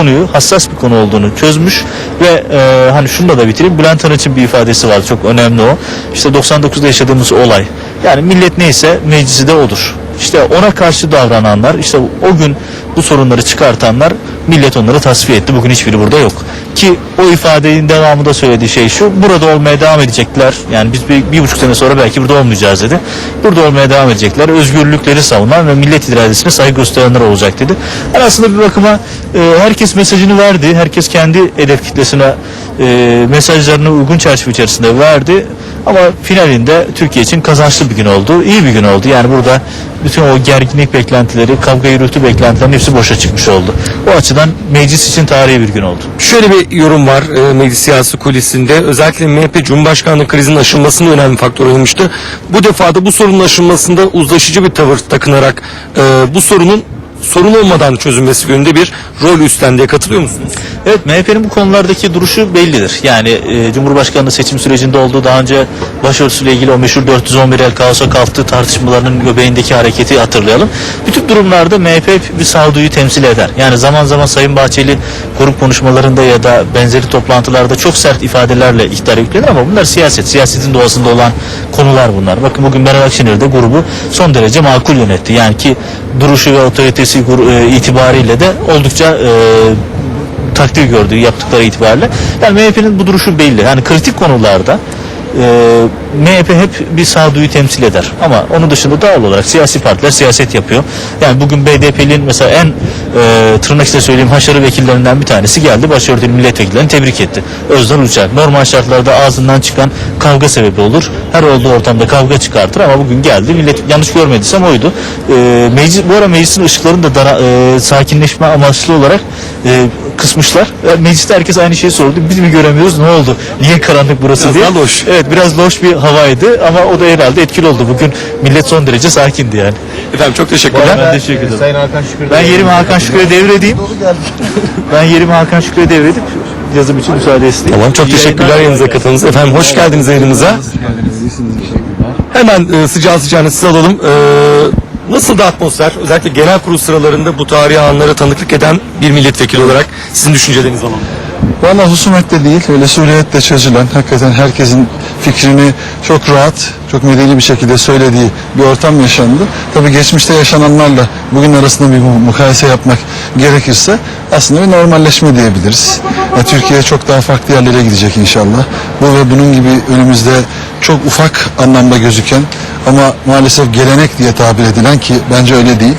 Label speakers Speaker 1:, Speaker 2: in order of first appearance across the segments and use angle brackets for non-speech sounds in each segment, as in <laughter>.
Speaker 1: konuyu hassas bir konu olduğunu çözmüş ve e, hani şunu da bitireyim Bülent Arınç'ın bir ifadesi var çok önemli o. İşte 99'da yaşadığımız olay. Yani millet neyse meclisi de odur. İşte ona karşı davrananlar, işte o gün bu sorunları çıkartanlar millet onları tasfiye etti. Bugün hiçbiri burada yok. Ki o ifadenin devamında söylediği şey şu, burada olmaya devam edecekler. Yani biz bir, bir buçuk sene sonra belki burada olmayacağız dedi. Burada olmaya devam edecekler. Özgürlükleri savunan ve millet iradesine saygı gösterenler olacak dedi. Yani aslında bir bakıma e, herkes mesajını verdi. Herkes kendi hedef kitlesine e, mesajlarını uygun çerçeve içerisinde verdi. Ama finalinde Türkiye için kazançlı bir gün oldu. iyi bir gün oldu. Yani burada bütün o gerginlik beklentileri, kavga gürültü beklentilerinin hepsi boşa çıkmış oldu. O açıdan meclis için tarihi bir gün oldu.
Speaker 2: Şöyle bir yorum var e, meclis siyasi kulisinde. Özellikle MHP Cumhurbaşkanlığı krizinin aşılmasının önemli faktör oynamıştı. Bu defada bu sorunun aşılmasında uzlaşıcı bir tavır takınarak e, bu sorunun sorun olmadan çözülmesi yönünde bir rol üstlendiğe katılıyor musunuz?
Speaker 1: Evet MHP'nin bu konulardaki duruşu bellidir. Yani e, Cumhurbaşkanlığı seçim sürecinde olduğu daha önce başörtüsüyle ilgili o meşhur 411 el kaosa kalktığı tartışmalarının göbeğindeki hareketi hatırlayalım. Bütün durumlarda MHP bir sağduyu temsil eder. Yani zaman zaman Sayın Bahçeli grup konuşmalarında ya da benzeri toplantılarda çok sert ifadelerle iktidar yüklenir ama bunlar siyaset. Siyasetin doğasında olan konular bunlar. Bakın bugün Meral Akşener de grubu son derece makul yönetti. Yani ki duruşu ve otoritesi gru- e, itibariyle de oldukça e, takdir gördüğü yaptıkları itibariyle. Yani MHP'nin bu duruşu belli. Yani kritik konularda e, MHP hep bir sağduyu temsil eder. Ama onun dışında doğal olarak siyasi partiler siyaset yapıyor. Yani bugün BDP'nin mesela en e, tırnak içinde söyleyeyim haşarı vekillerinden bir tanesi geldi. Başörtülü milletvekillerini tebrik etti. Özden Uçak. Normal şartlarda ağzından çıkan kavga sebebi olur. Her olduğu ortamda kavga çıkartır ama bugün geldi. Millet yanlış görmediysem oydu. E, meclis, bu ara meclisin ışıklarını da dara, e, sakinleşme amaçlı olarak e, kısmışlar. E, Mecliste herkes aynı şeyi sordu. Biz mi göremiyoruz? Ne oldu? Niye karanlık burası
Speaker 2: Biraz
Speaker 1: diye.
Speaker 2: daha loş.
Speaker 1: Evet biraz loş bir havaydı ama o da herhalde etkili oldu. Bugün millet son derece sakindi yani.
Speaker 2: Efendim çok teşekkürler.
Speaker 1: Ben teşekkür ederim.
Speaker 3: Sayın Hakan Şükür.
Speaker 1: Ben yerimi Hakan Şükrü'ye devredeyim. <laughs> ben yerimi Hakan Şükrü'ye devredip yazım için müsaade isteyeyim.
Speaker 2: Tamam çok
Speaker 1: İyi
Speaker 2: teşekkürler yanınıza katıldınız. Efendim hoş geldiniz yayınımıza. Hemen e, sıcağı sıcağına size alalım. E, nasıl da atmosfer? Özellikle genel kurul sıralarında bu tarihi anlara tanıklık eden bir milletvekili olarak sizin düşüncelerinizi alalım.
Speaker 3: Valla husumetle değil, öyle suriyetle çözülen, hakikaten herkesin fikrini çok rahat, çok medeni bir şekilde söylediği bir ortam yaşandı. Tabii geçmişte yaşananlarla bugün arasında bir mu- mukayese yapmak gerekirse aslında bir normalleşme diyebiliriz. Ya, Türkiye çok daha farklı yerlere gidecek inşallah. Bu ve bunun gibi önümüzde çok ufak anlamda gözüken ama maalesef gelenek diye tabir edilen ki bence öyle değil.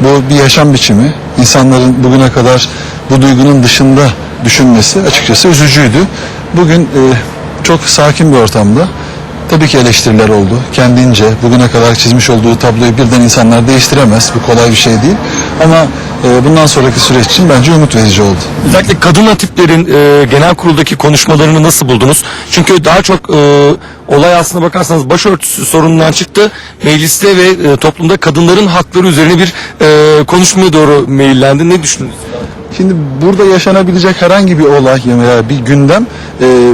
Speaker 3: Bu bir yaşam biçimi. İnsanların bugüne kadar bu duygunun dışında düşünmesi açıkçası üzücüydü. Bugün e, çok sakin bir ortamda tabii ki eleştiriler oldu. Kendince bugüne kadar çizmiş olduğu tabloyu birden insanlar değiştiremez. Bu kolay bir şey değil. Ama e, bundan sonraki süreç için bence umut verici oldu.
Speaker 2: Özellikle kadın hatiplerin e, genel kuruldaki konuşmalarını nasıl buldunuz? Çünkü daha çok e, olay aslına bakarsanız başörtüsü sorunundan çıktı. Mecliste ve e, toplumda kadınların hakları üzerine bir e, konuşmaya doğru meyillendi. Ne düşündünüz?
Speaker 3: Şimdi burada yaşanabilecek herhangi bir olay veya bir gündem e,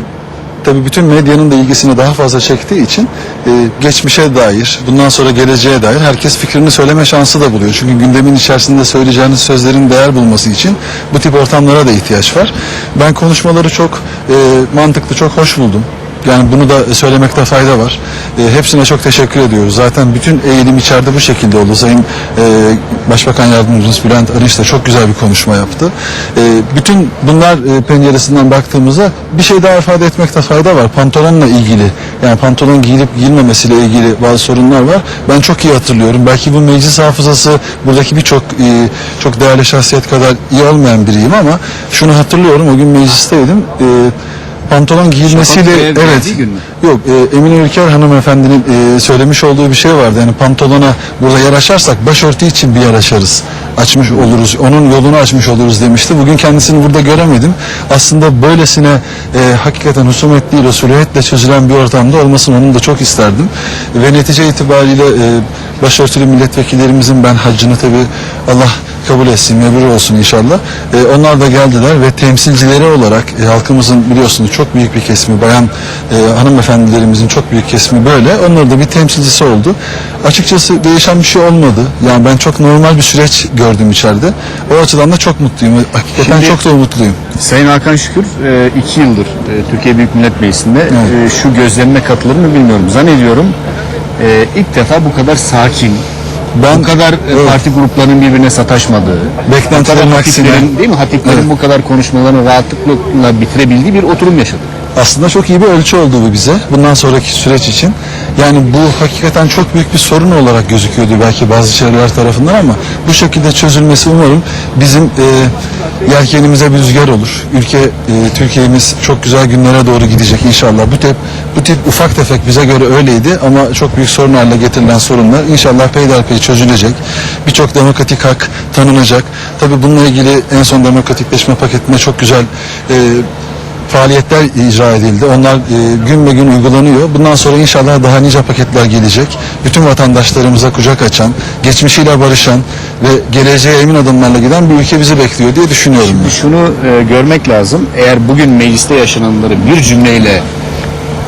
Speaker 3: tabii bütün medyanın da ilgisini daha fazla çektiği için e, geçmişe dair, bundan sonra geleceğe dair herkes fikrini söyleme şansı da buluyor. Çünkü gündemin içerisinde söyleyeceğiniz sözlerin değer bulması için bu tip ortamlara da ihtiyaç var. Ben konuşmaları çok e, mantıklı, çok hoş buldum. Yani bunu da söylemekte fayda var. E, hepsine çok teşekkür ediyoruz. Zaten bütün eğilim içeride bu şekilde oldu. Sayın e, Başbakan Yardımcımız Bülent Arınç da çok güzel bir konuşma yaptı. E, bütün bunlar e, penceresinden baktığımızda bir şey daha ifade etmekte fayda var. Pantolonla ilgili yani pantolon giyilip giyilmemesiyle ilgili bazı sorunlar var. Ben çok iyi hatırlıyorum. Belki bu meclis hafızası buradaki birçok e, çok değerli şahsiyet kadar iyi olmayan biriyim ama şunu hatırlıyorum. O gün meclisteydim. E, pantolon giyilmesiyle
Speaker 4: Şafak Bey'e
Speaker 3: evet
Speaker 4: geldiği gün mü?
Speaker 3: yok e, Emine Ülker hanımefendinin e, söylemiş olduğu bir şey vardı. Yani pantolona burada yer açarsak başörtü için bir yer açarız. Açmış oluruz onun yolunu açmış oluruz demişti. Bugün kendisini burada göremedim. Aslında böylesine e, hakikaten husumet değil usuliyetle çözülen bir ortamda olmasını onun da çok isterdim. Ve netice itibariyle e, başörtülü milletvekillerimizin ben haccını tabi Allah kabul etsin, mebur olsun inşallah. E, onlar da geldiler ve temsilcileri olarak e, halkımızın biliyorsunuz çok büyük bir kesimi, bayan e, hanımefendilerimizin çok büyük kesimi böyle. Onlar da bir temsilcisi oldu. Açıkçası değişen bir şey olmadı. Yani ben çok normal bir süreç gördüm içeride. O açıdan da çok mutluyum. Hakikaten
Speaker 4: Şimdi-
Speaker 3: çok da mutluyum.
Speaker 4: Sayın Hakan Şükür e, iki yıldır e, Türkiye Büyük Millet Meclisi'nde
Speaker 3: Evet.
Speaker 4: e, şu gözlemine katılır mı bilmiyorum. Zannediyorum e, ilk defa bu kadar sakin,
Speaker 3: Ben-
Speaker 4: bu kadar e,
Speaker 3: Evet.
Speaker 4: parti gruplarının birbirine sataşmadığı,
Speaker 3: Beklentilerin aksine-
Speaker 4: değil mi? Hatiplerin
Speaker 3: Evet.
Speaker 4: bu kadar konuşmalarını rahatlıkla bitirebildiği bir oturum yaşadık.
Speaker 3: Aslında çok iyi bir ölçü oldu bu bize bundan sonraki süreç için. Yani bu hakikaten çok büyük bir sorun olarak gözüküyordu belki bazı çevreler tarafından ama bu şekilde çözülmesi umarım bizim e, yelkenimize bir rüzgar olur. Ülke e, Türkiye'miz çok güzel günlere doğru gidecek inşallah. Bu tip bu tip ufak tefek bize göre öyleydi ama çok büyük sorun haline getirilen sorunlar inşallah peyderpey çözülecek. Birçok demokratik hak tanınacak. Tabii bununla ilgili en son demokratikleşme paketinde çok güzel e, faaliyetler icra edildi. Onlar e, gün be gün uygulanıyor. Bundan sonra inşallah daha nice paketler gelecek. Bütün vatandaşlarımıza kucak açan, geçmişiyle barışan ve geleceğe emin adımlarla giden bir ülke bizi bekliyor diye düşünüyorum. ben.
Speaker 4: Şunu e, görmek lazım. Eğer bugün mecliste yaşananları bir cümleyle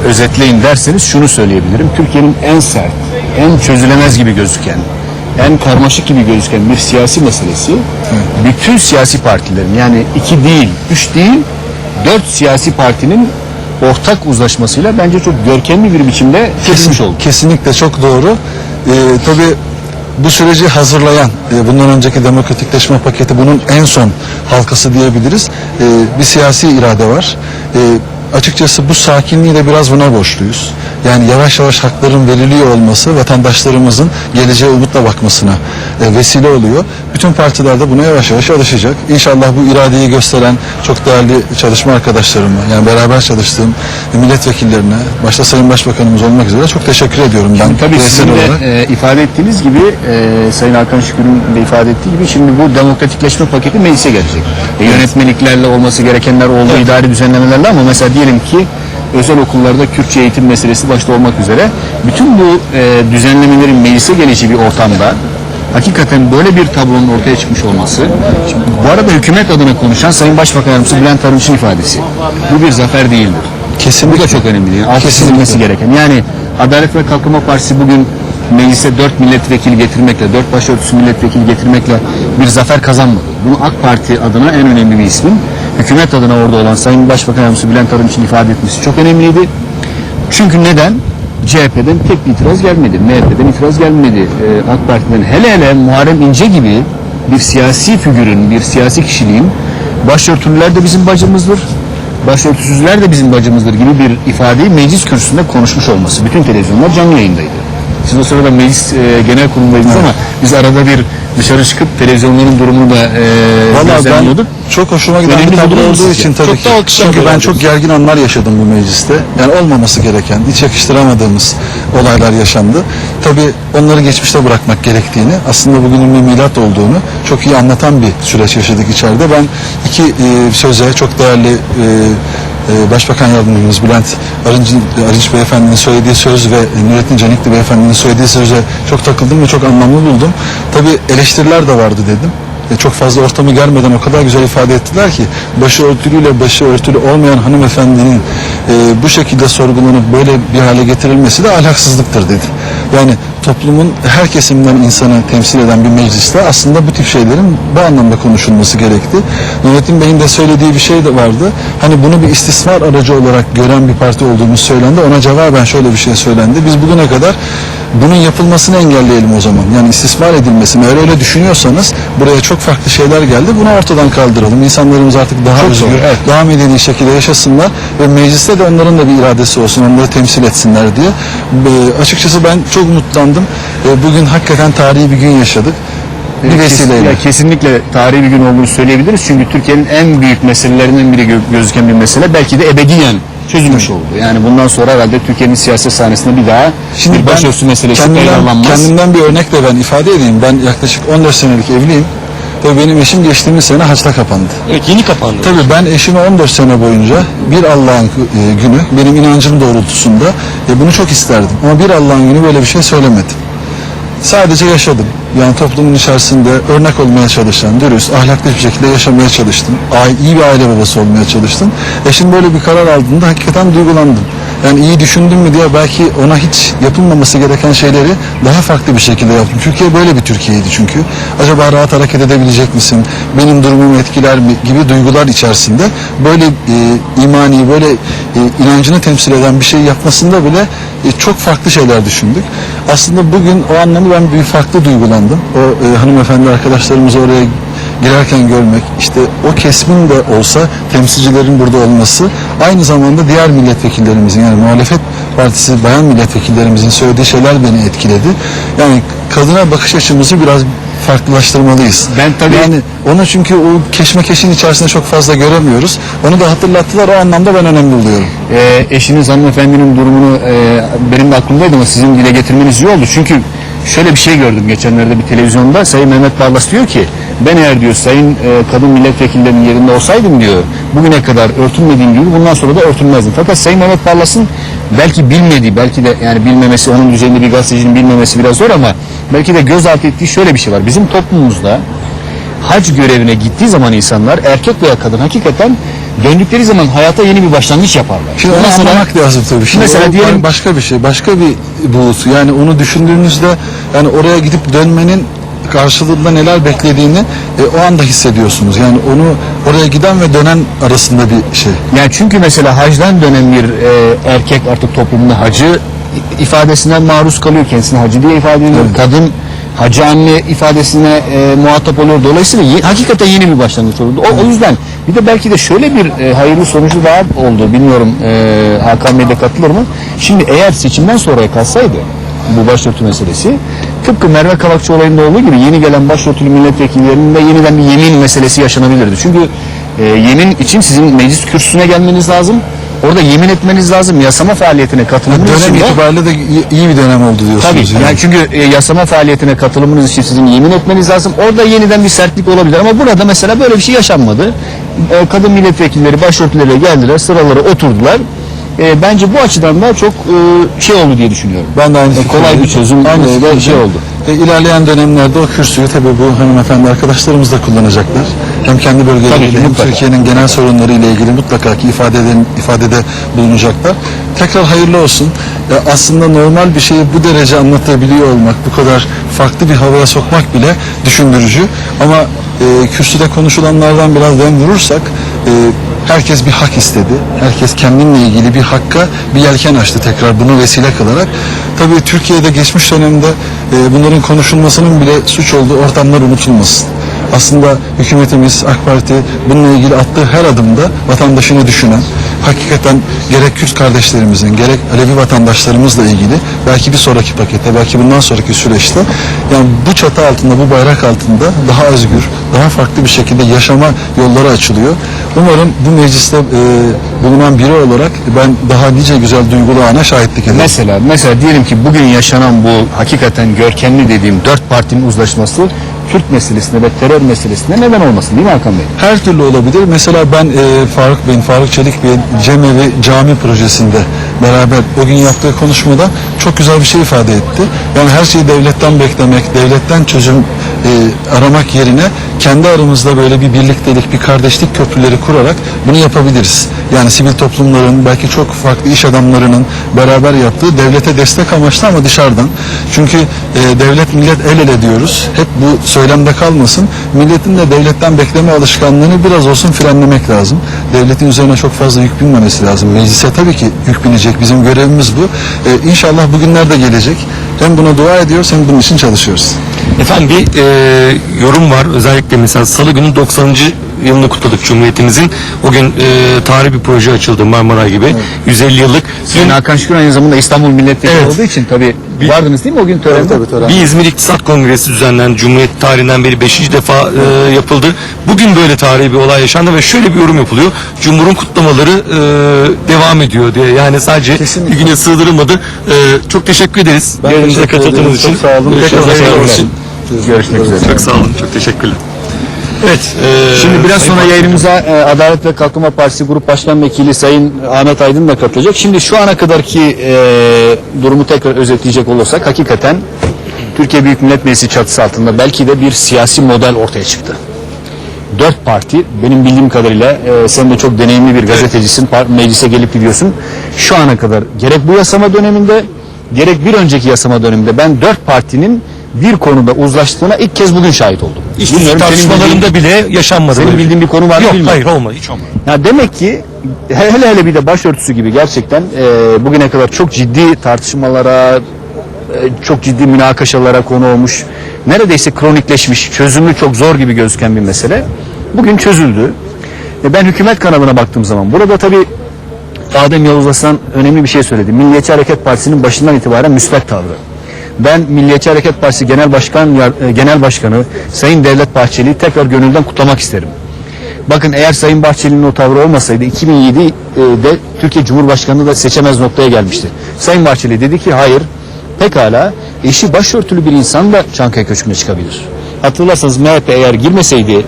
Speaker 4: özetleyin derseniz şunu söyleyebilirim. Türkiye'nin en sert, en çözülemez gibi gözüken, en karmaşık gibi gözüken bir siyasi meselesi bütün siyasi partilerin yani iki değil, üç değil, dört siyasi partinin ortak uzlaşmasıyla bence çok görkemli bir biçimde çözülmüş oldu.
Speaker 3: Kesinlikle çok doğru. Ee, tabii bu süreci hazırlayan, e, bundan önceki demokratikleşme paketi bunun en son halkası diyebiliriz. Ee, bir siyasi irade var. Ee, açıkçası bu sakinliği de biraz buna borçluyuz. Yani yavaş yavaş hakların veriliyor olması vatandaşlarımızın geleceğe umutla bakmasına e, vesile oluyor. Bütün partiler de buna yavaş yavaş alışacak. İnşallah bu iradeyi gösteren çok değerli çalışma arkadaşlarıma, yani beraber çalıştığım milletvekillerine, başta Sayın Başbakanımız olmak üzere çok teşekkür ediyorum ben.
Speaker 4: Tabii sizin de
Speaker 3: olarak.
Speaker 4: e, ifade ettiğiniz gibi e, Sayın Hakan Şükür'ün de ifade ettiği gibi şimdi bu demokratikleşme paketi meclise gelecek. E, yönetmeliklerle olması gerekenler oldu, idari düzenlemelerle ama mesela diyelim ki özel okullarda Kürtçe eğitim meselesi başta olmak üzere bütün bu e, düzenlemelerin meclise geleceği bir ortamda hakikaten böyle bir tablonun ortaya çıkmış olması şimdi bu arada hükümet adına konuşan Sayın Başbakan Yardımcısı Bülent Arınç'ın ifadesi. Bu bir zafer değildir.
Speaker 3: Kesinlikle.
Speaker 4: Bu da çok önemli. Yani altı çizilmesi gereken. Yani Adalet ve Kalkınma Partisi bugün meclise dört milletvekili getirmekle, dört başörtüsü milletvekili getirmekle bir zafer kazanmadı. Bunu AK Parti adına en önemli bir ismin, hükümet adına orada olan Sayın Başbakan Yardımcısı Bülent Arınç'ın ifade etmesi çok önemliydi. Çünkü neden? CHP'den tek bir itiraz gelmedi. MHP'den itiraz gelmedi. Ee, AK Parti'den hele hele Muharrem İnce gibi bir siyasi figürün, bir siyasi kişiliğin başörtülüler de bizim bacımızdır. Başörtüsüzler de bizim bacımızdır gibi bir ifadeyi meclis kürsüsünde konuşmuş olması. Bütün televizyonlar canlı yayındaydı. Siz o sırada meclis e, genel kuruludaydınız ama biz arada bir dışarı çıkıp televizyonların durumunu da e,
Speaker 3: Vallahi ben
Speaker 4: gözlemliyorduk.
Speaker 3: çok hoşuma giden
Speaker 4: Önemli
Speaker 3: bir tablo olduğu
Speaker 4: musunuz
Speaker 3: için
Speaker 4: ya?
Speaker 3: tabii
Speaker 4: Çok
Speaker 3: ki.
Speaker 4: da
Speaker 3: Çünkü ben çok gergin anlar yaşadım bu mecliste. Yani olmaması gereken, hiç yakıştıramadığımız olaylar yaşandı. Tabii onları geçmişte bırakmak gerektiğini, aslında bugünün bir milat olduğunu çok iyi anlatan bir süreç yaşadık içeride. Ben iki e, söze çok değerli e, e, Başbakan Yardımcımız Bülent Arınç, Arınç Beyefendi'nin söylediği söz ve Nurettin Canikli Beyefendi'nin söylediği söze çok takıldım ve çok anlamlı buldum. Tabii eleştiriler de vardı dedim. Çok fazla ortamı germeden o kadar güzel ifade ettiler ki başı örtülüyle başı örtülü olmayan hanımefendinin e, bu şekilde sorgulanıp böyle bir hale getirilmesi de ahlaksızlıktır dedi. Yani toplumun her kesiminden insanı temsil eden bir mecliste aslında bu tip şeylerin bu anlamda konuşulması gerekti. Nurettin Bey'in de söylediği bir şey de vardı. Hani bunu bir istismar aracı olarak gören bir parti olduğumuz söylendi. Ona cevaben şöyle bir şey söylendi. Biz bugüne kadar bunun yapılmasını engelleyelim o zaman. Yani istismar edilmesini. Eğer öyle düşünüyorsanız buraya çok farklı şeyler geldi. Bunu ortadan kaldıralım. İnsanlarımız artık daha
Speaker 4: Çok
Speaker 3: özgür,
Speaker 4: doğru, evet.
Speaker 3: daha medeni şekilde yaşasınlar ve mecliste de onların da bir iradesi olsun. Onları temsil etsinler diye. E, açıkçası ben çok mutlandım. E, bugün hakikaten tarihi bir gün yaşadık. Bir
Speaker 4: Kes-
Speaker 3: vesileyle.
Speaker 4: ya kesinlikle tarihi bir gün olduğunu söyleyebiliriz. Çünkü Türkiye'nin en büyük meselelerinden biri gö- gözüken bir mesele belki de ebediyen çözülmüş oldu. Yani bundan sonra herhalde Türkiye'nin siyaset sahnesinde bir daha
Speaker 3: Şimdi
Speaker 4: bir başörtüsü meselesi
Speaker 3: kendimden, kendimden bir örnekle ben ifade edeyim. Ben yaklaşık 14 senelik evliyim. Ve benim eşim geçtiğimiz sene haçta kapandı.
Speaker 2: Evet yeni kapandı.
Speaker 3: Tabii ben eşime 14 sene boyunca bir Allah'ın e, günü benim inancım doğrultusunda e, bunu çok isterdim. Ama bir Allah'ın günü böyle bir şey söylemedim. Sadece yaşadım. Yani toplumun içerisinde örnek olmaya çalışan, dürüst, ahlaklı bir şekilde yaşamaya çalıştım. İyi bir aile babası olmaya çalıştım. Eşim böyle bir karar aldığında hakikaten duygulandım. Yani iyi düşündüm mü diye belki ona hiç yapılmaması gereken şeyleri daha farklı bir şekilde yaptım. Türkiye böyle bir Türkiye'ydi çünkü. Acaba rahat hareket edebilecek misin? Benim durumumu etkiler mi? gibi duygular içerisinde böyle e, imani, böyle e, inancını temsil eden bir şey yapmasında bile e, çok farklı şeyler düşündük. Aslında bugün o anlamı ben bir farklı duygulandım. O e, hanımefendi arkadaşlarımızı oraya girerken görmek, işte o kesmin de olsa temsilcilerin burada olması, aynı zamanda diğer milletvekillerimizin yani muhalefet partisi bayan milletvekillerimizin söylediği şeyler beni etkiledi. Yani kadına bakış açımızı biraz farklılaştırmalıyız.
Speaker 4: Ben tabii-
Speaker 3: yani onu çünkü o keşmekeşin içerisinde çok fazla göremiyoruz. Onu da hatırlattılar. O anlamda ben önemli buluyorum.
Speaker 4: Ee, eşiniz hanımefendinin durumunu e, benim de aklımdaydı ama sizin dile getirmeniz iyi oldu. Çünkü şöyle bir şey gördüm geçenlerde bir televizyonda. Sayın Mehmet Barlas diyor ki ben eğer diyor sayın e, kadın milletvekillerinin yerinde olsaydım diyor bugüne kadar örtünmediğim gibi bundan sonra da örtünmezdim. Fakat Sayın Mehmet Barlas'ın belki bilmediği belki de yani bilmemesi onun düzeyinde bir gazetecinin bilmemesi biraz zor ama belki de göz ardı ettiği şöyle bir şey var. Bizim toplumumuzda hac görevine gittiği zaman insanlar erkek veya kadın hakikaten döndükleri zaman hayata yeni bir başlangıç yaparlar.
Speaker 3: Şimdi onu
Speaker 4: Mesela-
Speaker 3: anlamak lazım tabii. Şimdi
Speaker 4: mesela
Speaker 3: o
Speaker 4: diyelim-
Speaker 3: başka bir şey, başka bir buğusu. Yani onu düşündüğünüzde yani oraya gidip dönmenin karşılığında neler beklediğini e, o anda hissediyorsunuz. Yani onu oraya giden ve dönen arasında bir şey.
Speaker 4: Yani çünkü mesela hacdan dönen bir e, erkek artık toplumda hacı i- ifadesine maruz kalıyor. Kendisine hacı diye ifade ediyor. Kadın hacı anne ifadesine e, muhatap oluyor. Dolayısıyla ye- hakikaten yeni bir başlangıç oldu. O, o yüzden bir de belki de şöyle bir e, hayırlı sonucu daha oldu. Bilmiyorum e, Hakan Bey de katılır mı? Şimdi eğer seçimden sonraya kalsaydı bu başörtü meselesi tıpkı Merve Kavakçı olayında olduğu gibi yeni gelen başörtülü milletvekillerinin de yeniden bir yemin meselesi yaşanabilirdi. Çünkü e, yemin için sizin meclis kürsüsüne gelmeniz lazım. Orada yemin etmeniz lazım. Yasama faaliyetine katılımınız
Speaker 3: Dönem
Speaker 4: için de
Speaker 3: itibariyle de iyi- bir dönem oldu diyorsunuz.
Speaker 4: Tabii. Yani çünkü e, yasama faaliyetine katılımınız için sizin yemin etmeniz lazım. Orada yeniden bir sertlik olabilir ama burada mesela böyle bir şey yaşanmadı. E, kadın milletvekilleri başörtüleriyle geldiler, sıralara oturdular. E, bence bu açıdan da çok e, şey oldu diye düşünüyorum.
Speaker 3: Ben de aynı
Speaker 4: E, kolay bir çözüm
Speaker 3: Aynı
Speaker 4: e,
Speaker 3: fikirdeyim.
Speaker 4: şey oldu.
Speaker 3: E, ilerleyen dönemlerde o kürsüyü tabii bu hanımefendi arkadaşlarımız da kullanacaklar. Hem kendi bölgeleriyle hem. Türkiye'nin genel sorunları ile ilgili mutlaka ki ifade eden, ifadede bulunacaklar. Tekrar hayırlı olsun. E, aslında normal bir şeyi bu derece anlatabiliyor olmak, bu kadar farklı bir havaya sokmak bile düşündürücü. Ama e, kürsüde konuşulanlardan biraz dem vurursak herkes bir hak istedi. Herkes kendinle ilgili bir hakka bir yelken açtı tekrar bunu vesile kılarak. Tabii Türkiye'de geçmiş dönemde e, bunların konuşulmasının bile suç olduğu ortamlar unutulmasın. Aslında hükümetimiz, AK Parti bununla ilgili attığı her adımda vatandaşını düşünen, hakikaten gerek Kürt kardeşlerimizin, gerek Alevi vatandaşlarımızla ilgili belki bir sonraki pakette, belki bundan sonraki süreçte yani bu çatı altında, bu bayrak altında daha özgür, daha farklı bir şekilde yaşama yolları açılıyor. Umarım bu mecliste e, bulunan biri olarak ben daha nice güzel duygulu ana şahitlik ederim.
Speaker 4: Mesela mesela diyelim ki bugün yaşanan bu hakikaten görkemli dediğim dört partinin uzlaşması Kürt meselesinde ve terör meselesinde neden olmasın değil mi Hakan Bey?
Speaker 3: Her türlü olabilir. Mesela ben e, Faruk Bey'in, Faruk Çelik Bey'in Cemevi Cami projesinde beraber o gün yaptığı konuşmada çok güzel bir şey ifade etti. Yani her şeyi devletten beklemek, devletten çözüm e, aramak yerine kendi aramızda böyle bir birliktelik, bir kardeşlik köprüleri kurarak bunu yapabiliriz. Yani sivil toplumların, belki çok farklı iş adamlarının beraber yaptığı devlete destek amaçlı ama dışarıdan. Çünkü e, devlet millet el ele diyoruz. Hep bu söylemde kalmasın. Milletin de devletten bekleme alışkanlığını biraz olsun frenlemek lazım. Devletin üzerine çok fazla yük binmemesi lazım. Meclise tabii ki yük binecek. Bizim görevimiz bu. E, inşallah bugünler de gelecek. Hem buna dua ediyoruz hem bunun için çalışıyoruz.
Speaker 2: Efendim bir e, yorum var. Özellikle mesela Salı günü 90. yılını kutladık Cumhuriyetimizin. O gün e, tarihi bir proje açıldı Marmara gibi. 150 yıllık.
Speaker 4: Sayın Hakan Şükür aynı zamanda İstanbul milletvekili
Speaker 2: Evet.
Speaker 4: olduğu için tabii vardınız değil mi o gün törende?
Speaker 2: Bir İzmir İktisat Kongresi düzenlendi. Cumhuriyet tarihinden beri 5. defa e, yapıldı. Bugün böyle tarihi bir olay yaşandı ve şöyle bir yorum yapılıyor. Cumhur'un kutlamaları e, devam ediyor diye. Yani sadece
Speaker 3: Kesinlikle.
Speaker 2: bir güne sığdırılmadı. E, çok teşekkür ederiz.
Speaker 3: Ben ederim.
Speaker 2: katıldığınız için.
Speaker 3: Çok sağ olun.
Speaker 4: Görüşmek üzere.
Speaker 2: Çok sağ olun. Çok teşekkürler. Evet. e,
Speaker 4: Şimdi biraz
Speaker 2: Sayın
Speaker 4: sonra
Speaker 2: Bakan-
Speaker 4: yayınımıza e, Adalet ve Kalkınma Partisi Grup Başkan Vekili Sayın Ahmet Aydın da katılacak. Şimdi şu ana kadarki e, durumu tekrar özetleyecek olursak hakikaten Türkiye Büyük Millet Meclisi çatısı altında belki de bir siyasi model ortaya çıktı. Dört parti benim bildiğim kadarıyla e, sen de çok deneyimli bir gazetecisin par- meclise gelip gidiyorsun. Şu ana kadar gerek bu yasama döneminde gerek bir önceki yasama döneminde ben dört partinin bir konuda uzlaştığına ilk kez bugün şahit oldum.
Speaker 2: İş
Speaker 4: Bilmiyorum, senin
Speaker 2: tartışmalarında
Speaker 4: bildiğin-
Speaker 2: bile yaşanmadı.
Speaker 4: senin
Speaker 2: böyle.
Speaker 4: bildiğin bir konu var mı
Speaker 2: Yok
Speaker 4: bilmiyorum.
Speaker 2: hayır olmadı hiç olmadı.
Speaker 4: Ya demek ki hele hele bir de başörtüsü gibi gerçekten e, bugüne kadar çok ciddi tartışmalara, e, çok ciddi münakaşalara konu olmuş, neredeyse kronikleşmiş, çözümü çok zor gibi gözüken bir mesele bugün çözüldü. E, ben hükümet kanalına baktığım zaman burada tabii Adem Yavuz Aslan önemli bir şey söyledi. Milliyetçi Hareket Partisi'nin başından itibaren müsbet tavrı. Ben Milliyetçi Hareket Partisi Genel Başkan e, Genel Başkanı Sayın Devlet Bahçeli'yi tekrar gönülden kutlamak isterim. Bakın eğer Sayın Bahçeli'nin o tavrı olmasaydı 2007'de Türkiye Cumhurbaşkanı da seçemez noktaya gelmişti. Sayın Bahçeli dedi ki hayır pekala eşi başörtülü bir insan da Çankaya Köşkü'ne çıkabilir. Hatırlarsanız MHP eğer girmeseydi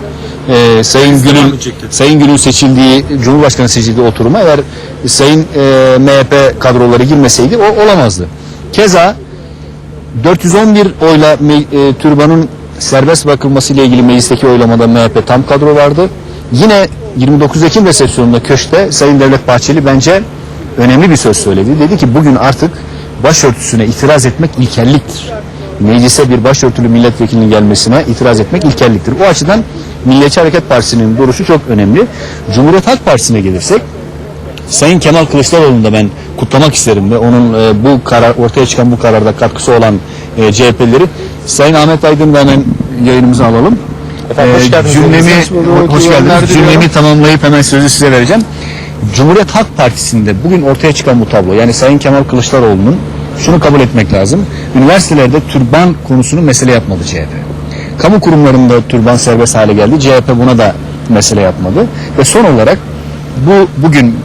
Speaker 4: e, Sayın Gül'ün. Sayın Gül'ün seçildiği Cumhurbaşkanı seçildiği oturuma eğer Sayın e, MHP kadroları girmeseydi o olamazdı. Keza 411 oyla e, türbanın serbest bırakılması ile ilgili meclisteki oylamada MHP tam kadro vardı. Yine 29 Ekim resepsiyonunda köşte Sayın Devlet Bahçeli bence önemli bir söz söyledi. Dedi ki bugün artık başörtüsüne itiraz etmek ilkelliktir. Meclise bir başörtülü milletvekilinin gelmesine itiraz etmek ilkelliktir. O açıdan Milliyetçi Hareket Partisi'nin duruşu çok önemli. Cumhuriyet Halk Partisi'ne gelirsek Sayın Kemal Kılıçdaroğlu'nu da ben kutlamak isterim ve onun e, bu karar ortaya çıkan bu kararda katkısı olan e, CHP'lileri Sayın Ahmet Aydın'ı da hemen yayınımıza alalım.
Speaker 2: Efendim, hoş
Speaker 4: E,
Speaker 2: geldiniz.
Speaker 4: Cümlemi,
Speaker 3: Hoş
Speaker 4: geldiniz. Cümlemi tamamlayıp hemen sözü size vereceğim. Cumhuriyet Halk Partisi'nde bugün ortaya çıkan bu tablo yani Sayın Kemal Kılıçdaroğlu'nun şunu kabul etmek lazım. Üniversitelerde türban konusunu mesele yapmadı CHP. Kamu kurumlarında türban serbest hale geldi. CHP buna da mesele yapmadı. Ve son olarak bu bugün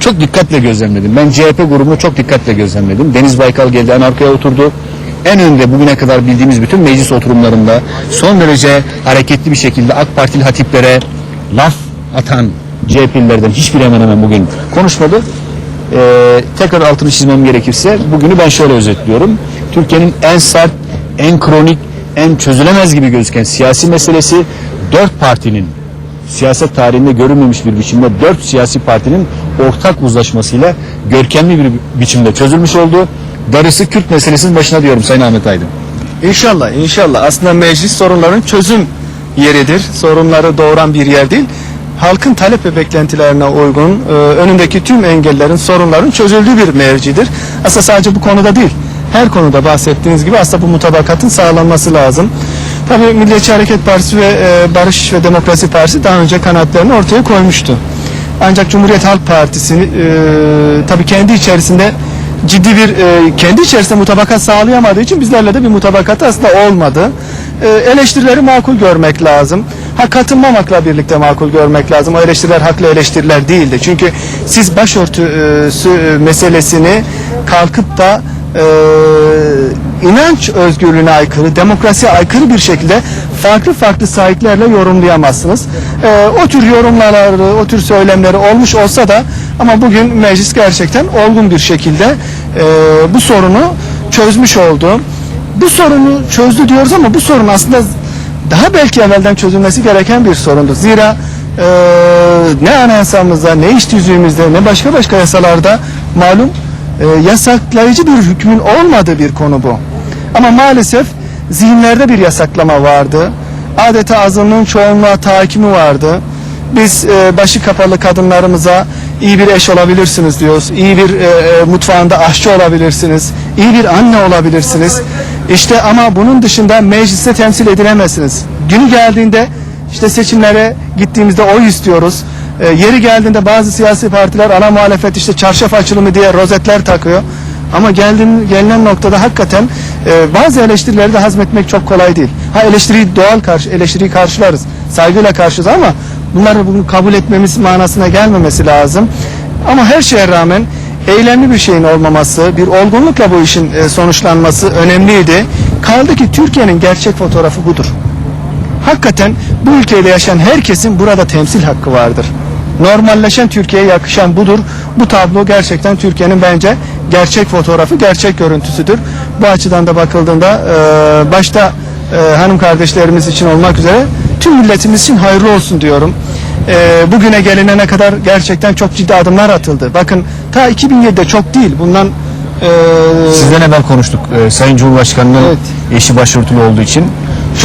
Speaker 4: çok dikkatle gözlemledim. Ben CHP grubunu çok dikkatle gözlemledim. Deniz Baykal geldi en arkaya oturdu. En önde bugüne kadar bildiğimiz bütün meclis oturumlarında son derece hareketli bir şekilde AK Partili hatiplere laf atan CHP'lilerden hiçbir hemen hemen bugün konuşmadı. Ee, tekrar altını çizmem gerekirse bugünü ben şöyle özetliyorum. Türkiye'nin en sert, en kronik, en çözülemez gibi gözüken siyasi meselesi dört partinin siyaset tarihinde görülmemiş bir biçimde dört siyasi partinin ortak uzlaşmasıyla görkemli bir biçimde çözülmüş oldu. Darısı Kürt meselesinin başına diyorum Sayın Ahmet Aydın.
Speaker 5: İnşallah, inşallah. Aslında meclis sorunların çözüm yeridir. Sorunları doğuran bir yer değil. Halkın talep ve beklentilerine uygun, e, önündeki tüm engellerin, sorunların çözüldüğü bir mercidir. Aslında sadece bu konuda değil. Her konuda bahsettiğiniz gibi aslında bu mutabakatın sağlanması lazım. Tabii Milliyetçi Hareket Partisi ve e, Barış ve Demokrasi Partisi daha önce kanatlarını ortaya koymuştu. Ancak Cumhuriyet Halk Partisi e, tabii kendi içerisinde ciddi bir e, kendi içerisinde mutabakat sağlayamadığı için bizlerle de bir mutabakat aslında olmadı. E, eleştirileri makul görmek lazım. Ha katılmamakla birlikte makul görmek lazım. O eleştiriler haklı eleştiriler değildi. Çünkü siz başörtüsü e, meselesini kalkıp da e, inanç özgürlüğüne aykırı, demokrasiye aykırı bir şekilde farklı farklı sahiplerle yorumlayamazsınız. E, o tür yorumları, o tür söylemleri olmuş olsa da ama bugün meclis gerçekten olgun bir şekilde e, bu sorunu çözmüş oldu. Bu sorunu çözdü diyoruz ama bu sorun aslında daha belki evvelden çözülmesi gereken bir sorundu. Zira e, ne anayasamızda, ne iş tüzüğümüzde, ne başka başka yasalarda malum e, yasaklayıcı bir hükmün olmadığı bir konu bu. Ama maalesef zihinlerde bir yasaklama vardı. Adeta azınlığın çoğunluğa tahkimi vardı. Biz e, başı kapalı kadınlarımıza iyi bir eş olabilirsiniz diyoruz. İyi bir e, e, mutfağında aşçı olabilirsiniz. iyi bir anne olabilirsiniz. İşte ama bunun dışında mecliste temsil edilemezsiniz. Günü geldiğinde işte seçimlere gittiğimizde oy istiyoruz. E, yeri geldiğinde bazı siyasi partiler ana muhalefet işte çarşaf açılımı diye rozetler takıyor. Ama geldiğin, gelinen noktada hakikaten e, bazı eleştirileri de hazmetmek çok kolay değil. Ha eleştiriyi doğal karşı, eleştiriyi karşılarız. Saygıyla karşıyız ama bunları bunu kabul etmemiz manasına gelmemesi lazım. Ama her şeye rağmen eylemli bir şeyin olmaması, bir olgunlukla bu işin e, sonuçlanması önemliydi. Kaldı ki Türkiye'nin gerçek fotoğrafı budur. Hakikaten bu ülkede yaşayan herkesin burada temsil hakkı vardır. Normalleşen Türkiye'ye yakışan budur. Bu tablo gerçekten Türkiye'nin bence gerçek fotoğrafı, gerçek görüntüsüdür. Bu açıdan da bakıldığında e, başta e, hanım kardeşlerimiz için olmak üzere tüm milletimiz için hayırlı olsun diyorum. E, bugüne gelinene kadar gerçekten çok ciddi adımlar atıldı. Bakın ta 2007'de çok değil. Bundan e,
Speaker 4: Sizden evvel konuştuk. Ee, Sayın Cumhurbaşkanı'nın
Speaker 5: Evet.
Speaker 4: eşi başörtülü olduğu için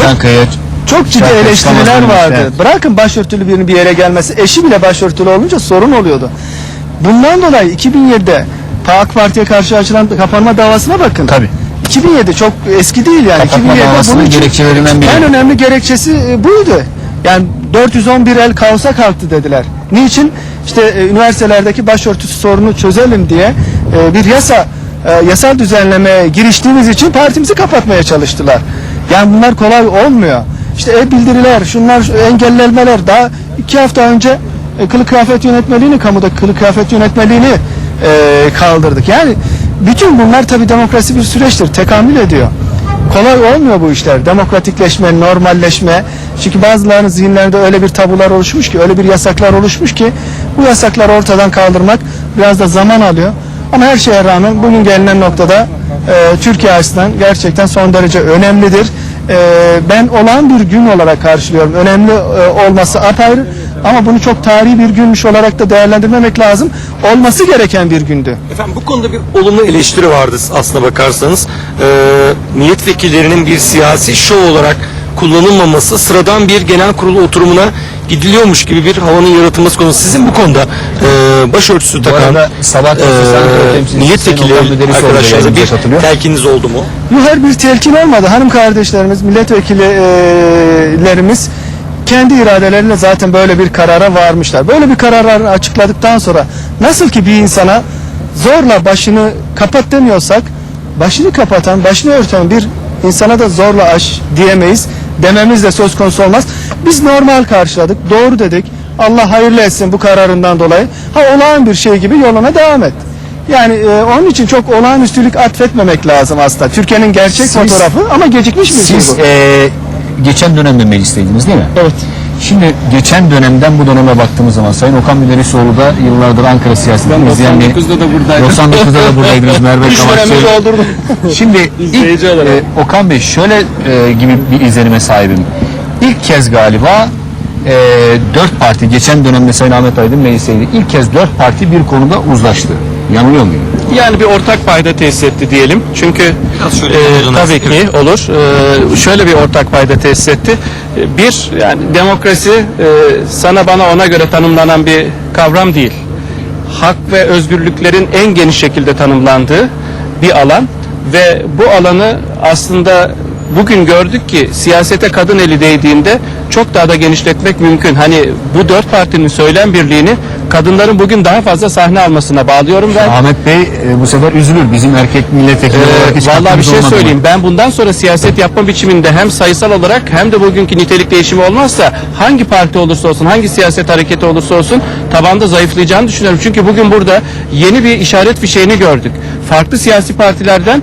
Speaker 4: Çankaya
Speaker 5: çok ciddi
Speaker 4: Şarkı
Speaker 5: eleştiriler vardı.
Speaker 4: demişler.
Speaker 5: Bırakın başörtülü birinin bir yere gelmesi, eşi bile başörtülü olunca sorun oluyordu. Bundan dolayı 2007'de AK Parti'ye karşı açılan kapanma davasına bakın.
Speaker 4: Tabii.
Speaker 5: 2007 çok eski değil yani.
Speaker 4: Kapatma
Speaker 5: 2007'de
Speaker 4: davasının
Speaker 5: bunun için
Speaker 4: gerekçelerinden biri.
Speaker 5: En önemli gerekçesi e, buydu. Yani 411 el kaosa kalktı dediler. Niçin? İşte e, üniversitelerdeki başörtüsü sorunu çözelim diye e, bir yasa e, yasal düzenlemeye giriştiğimiz için partimizi kapatmaya çalıştılar. Yani bunlar kolay olmuyor. İşte e-bildiriler, şunlar şu engellenmeler daha iki hafta önce e, kılık kıyafet yönetmeliğini, kamuda kılık kıyafet yönetmeliğini e, kaldırdık. Yani bütün bunlar tabii demokrasi bir süreçtir, tekamül ediyor. Kolay olmuyor bu işler. Demokratikleşme, normalleşme. Çünkü bazılarının zihinlerinde öyle bir tabular oluşmuş ki, öyle bir yasaklar oluşmuş ki bu yasakları ortadan kaldırmak biraz da zaman alıyor. Ama her şeye rağmen bugün gelinen noktada e, Türkiye açısından gerçekten son derece önemlidir. E, ben olağan bir gün olarak karşılıyorum. Önemli e, olması apayrı ama bunu çok tarihi bir günmüş olarak da değerlendirmemek lazım. Olması gereken bir gündü.
Speaker 2: Efendim bu konuda bir olumlu eleştiri vardı aslına bakarsanız. Ee, milletvekillerinin bir siyasi şov olarak kullanılmaması sıradan bir genel kurulu oturumuna gidiliyormuş gibi bir havanın yaratılması konusu. Sizin bu konuda e, başörtüsü takan
Speaker 4: arada Sabah
Speaker 2: e, milletvekili arkadaşlarınıza bir telkiniz oldu mu?
Speaker 5: Bu her bir telkin olmadı. Hanım kardeşlerimiz, milletvekillerimiz kendi iradeleriyle zaten böyle bir karara varmışlar. Böyle bir kararları açıkladıktan sonra nasıl ki bir insana zorla başını kapat demiyorsak başını kapatan, başını örten bir insana da zorla aç diyemeyiz. Dememiz de söz konusu olmaz. Biz normal karşıladık, doğru dedik. Allah hayırlı etsin bu kararından dolayı. Ha olağan bir şey gibi yoluna devam et. Yani e, onun için çok olağanüstülük atfetmemek lazım aslında. Türkiye'nin gerçek
Speaker 4: Siz-
Speaker 5: fotoğrafı ama gecikmiş bir şey bu.
Speaker 4: e, geçen dönemde meclisteydiniz değil mi?
Speaker 5: Evet.
Speaker 4: Şimdi geçen dönemden bu döneme baktığımız zaman Sayın Okan Müderrisoğlu da yıllardır Ankara siyasetini izleyen bir...
Speaker 5: 99'da da buradaydım.
Speaker 4: 99'da da buradaydınız <laughs> Merve Kavakçı. Şimdi <laughs> ilk, e, Okan Bey şöyle e, gibi bir izlenime sahibim. İlk kez galiba e, dört parti, geçen dönemde Sayın Ahmet Aydın meclisteydi. İlk kez dört parti bir konuda uzlaştı. Yanılıyor muyum?
Speaker 6: Yani bir ortak payda tesis etti diyelim. Çünkü e, tabii ki olur. E, şöyle bir ortak payda tesis etti. E, bir yani demokrasi e, sana bana ona göre tanımlanan bir kavram değil. Hak ve özgürlüklerin en geniş şekilde tanımlandığı bir alan ve bu alanı aslında bugün gördük ki siyasete kadın eli değdiğinde çok daha da genişletmek mümkün. Hani bu dört partinin söylem birliğini kadınların bugün daha fazla sahne almasına bağlıyorum ben.
Speaker 4: Ahmet Bey e, bu sefer üzülür. Bizim erkek milletvekili olarak hiç
Speaker 6: Ee, vallahi bir şey
Speaker 4: olmadı mı?
Speaker 6: söyleyeyim. Ben bundan sonra siyaset yapma biçiminde hem sayısal olarak hem de bugünkü nitelik değişimi olmazsa hangi parti olursa olsun, hangi siyaset hareketi olursa olsun tabanda zayıflayacağını düşünüyorum. Çünkü bugün burada yeni bir işaret fişeğini gördük. Farklı siyasi partilerden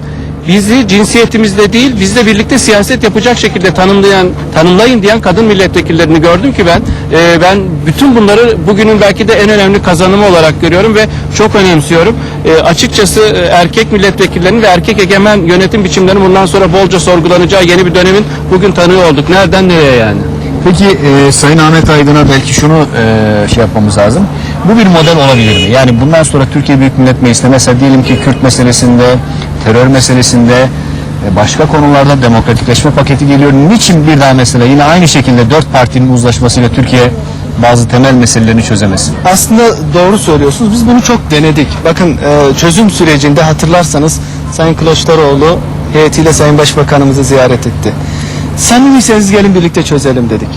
Speaker 6: bizi cinsiyetimizle değil bizle birlikte siyaset yapacak şekilde tanımlayan tanımlayın diyen kadın milletvekillerini gördüm ki ben e, ben bütün bunları bugünün belki de en önemli kazanımı olarak görüyorum ve çok önemsiyorum. E, açıkçası e, erkek milletvekillerinin ve erkek egemen yönetim biçimlerinin bundan sonra bolca sorgulanacağı yeni bir dönemin bugün tanığı olduk. Nereden nereye yani?
Speaker 4: Peki e, Sayın Ahmet Aydın'a belki şunu e, şey yapmamız lazım. Bu bir model olabilir mi? Yani bundan sonra Türkiye Büyük Millet Meclisi'nde mesela diyelim ki Kürt meselesinde, terör meselesinde, e, başka konularda demokratikleşme paketi geliyor. Niçin bir daha mesela yine aynı şekilde dört partinin uzlaşmasıyla Türkiye bazı temel meselelerini çözemesin?
Speaker 5: Aslında doğru söylüyorsunuz. Biz bunu çok denedik. Bakın e, çözüm sürecinde hatırlarsanız Sayın Kılıçdaroğlu heyetiyle Sayın Başbakanımızı ziyaret etti. Samimiyseniz gelin birlikte çözelim dedik.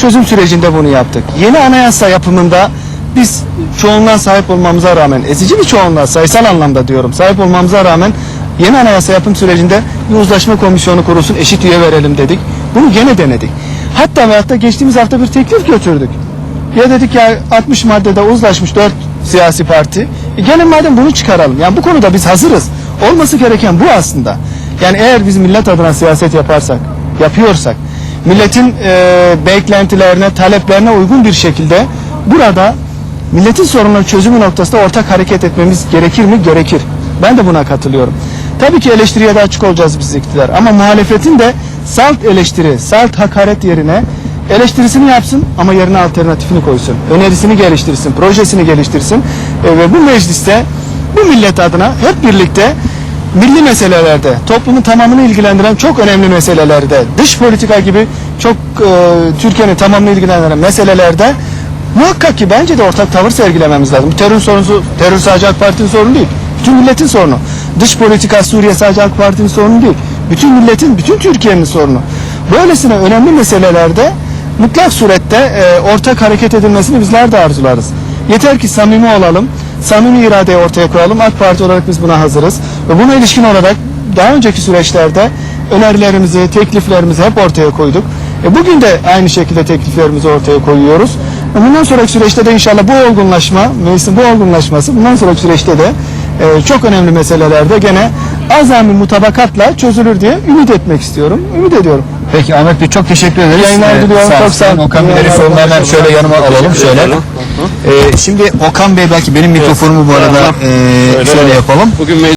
Speaker 5: Çözüm sürecinde bunu yaptık. Yeni anayasa yapımında biz çoğunluğa sahip olmamıza rağmen, ezici bir çoğunluğa sayısal anlamda diyorum, sahip olmamıza rağmen yeni anayasa yapım sürecinde bir uzlaşma komisyonu kurulsun, eşit üye verelim dedik. Bunu gene denedik. Hatta ve hatta geçtiğimiz hafta bir teklif götürdük. Ya dedik ya 60 maddede uzlaşmış 4 siyasi parti. E gelin madem bunu çıkaralım. Yani bu konuda biz hazırız. Olması gereken bu aslında. Yani eğer biz millet adına siyaset yaparsak, yapıyorsak, milletin e, beklentilerine, taleplerine uygun bir şekilde burada milletin sorunları çözümü noktasında ortak hareket etmemiz gerekir mi? Gerekir. Ben de buna katılıyorum. Tabii ki eleştiriye de açık olacağız biz iktidar ama muhalefetin de salt eleştiri, salt hakaret yerine eleştirisini yapsın ama yerine alternatifini koysun. Önerisini geliştirsin, projesini geliştirsin E, ve bu mecliste bu millet adına hep birlikte milli meselelerde, toplumun tamamını ilgilendiren çok önemli meselelerde, dış politika gibi çok e, Türkiye'nin tamamını ilgilendiren meselelerde muhakkak ki bence de ortak tavır sergilememiz lazım. Terör sorusu, terör sadece AK Parti'nin sorunu değil. Bütün milletin sorunu. Dış politika Suriye sadece AK Parti'nin sorunu değil. Bütün milletin, bütün Türkiye'nin sorunu. Böylesine önemli meselelerde mutlak surette e, ortak hareket edilmesini bizler de arzularız. Yeter ki samimi olalım, samimi iradeyi ortaya koyalım. AK Parti olarak biz buna hazırız. Ve buna ilişkin olarak daha önceki süreçlerde önerilerimizi, tekliflerimizi hep ortaya koyduk. E bugün de aynı şekilde tekliflerimizi ortaya koyuyoruz. Bundan sonraki süreçte de inşallah bu olgunlaşma, meclisin bu olgunlaşması bundan sonraki süreçte de e, çok önemli meselelerde gene azami mutabakatla çözülür diye ümit etmek istiyorum. Ümit ediyorum.
Speaker 4: Peki Ahmet Bey çok teşekkür ederiz.
Speaker 5: Yayınlar
Speaker 4: Ee,
Speaker 5: diliyorum, çok sağ olun.
Speaker 4: Okan sorunlarını hemen şöyle yanıma alalım şöyle. Ee, şimdi Okan Bey belki benim mikrofonumu bu arada e, şöyle yapalım.
Speaker 6: Bugün